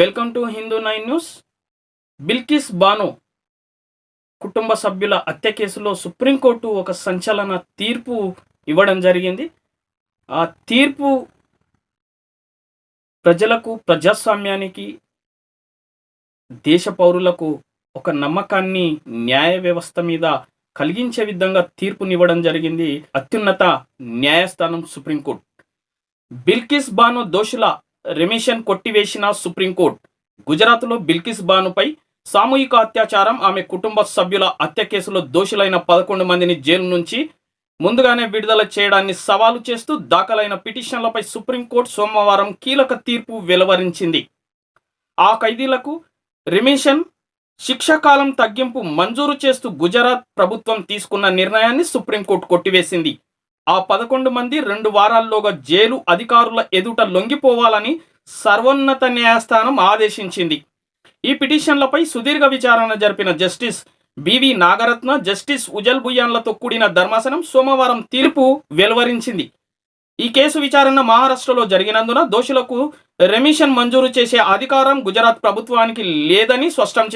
Welcome to Hindu nine news Bilkis Bano కుటుంబ సభ్యుల హత్య కేసులో సుప్రీంకోర్టు ఒక సంచలన తీర్పు ఇవ్వడం జరిగింది. ఆ తీర్పు ప్రజలకు ప్రజాస్వామ్యానికి దేశ పౌరులకు ఒక నమ్మకాన్ని న్యాయ వ్యవస్థ మీద కలిగించే విధంగా తీర్పునివ్వడం జరిగింది. అత్యున్నత న్యాయస్థానం సుప్రీంకోర్టు. బిల్కిస్ బాను దోషుల రెమిషన్ కొట్టివేసిన సుప్రీంకోర్టు. గుజరాత్లో బిల్కిస్ బానుపై సామూహిక అత్యాచారం ఆమె కుటుంబ సభ్యుల హత్య కేసులో దోషులైన పదకొండు మందిని జైలు నుంచి ముందుగానే విడుదల చేయడాన్ని సవాలు చేస్తూ దాఖలైన పిటిషన్లపై సుప్రీంకోర్టు సోమవారం కీలక తీర్పు వెలువరించింది. ఆ ఖైదీలకు రిమిషన్ శిక్షాకాలం తగ్గింపు మంజూరు చేస్తూ గుజరాత్ ప్రభుత్వం తీసుకున్న నిర్ణయాన్ని సుప్రీంకోర్టు కొట్టివేసింది. ఆ పదకొండు మంది రెండు వారాల్లోగా జైలు అధికారుల ఎదుట లొంగిపోవాలని సర్వోన్నత న్యాయస్థానం ఆదేశించింది. ఈ పిటిషన్లపై సుదీర్ఘ విచారణ జరిపిన justice B V Nagarathna justice Ujjal బుయాన్లతో కూడిన ధర్మాసనం సోమవారం తీర్పు వెలువరించింది. ఈ కేసు విచారణ మహారాష్ట్రలో జరిగినందున దోషులకు రెమిషన్ మంజూరు చేసే అధికారం గుజరాత్ ప్రభుత్వానికి లేదని స్పష్టం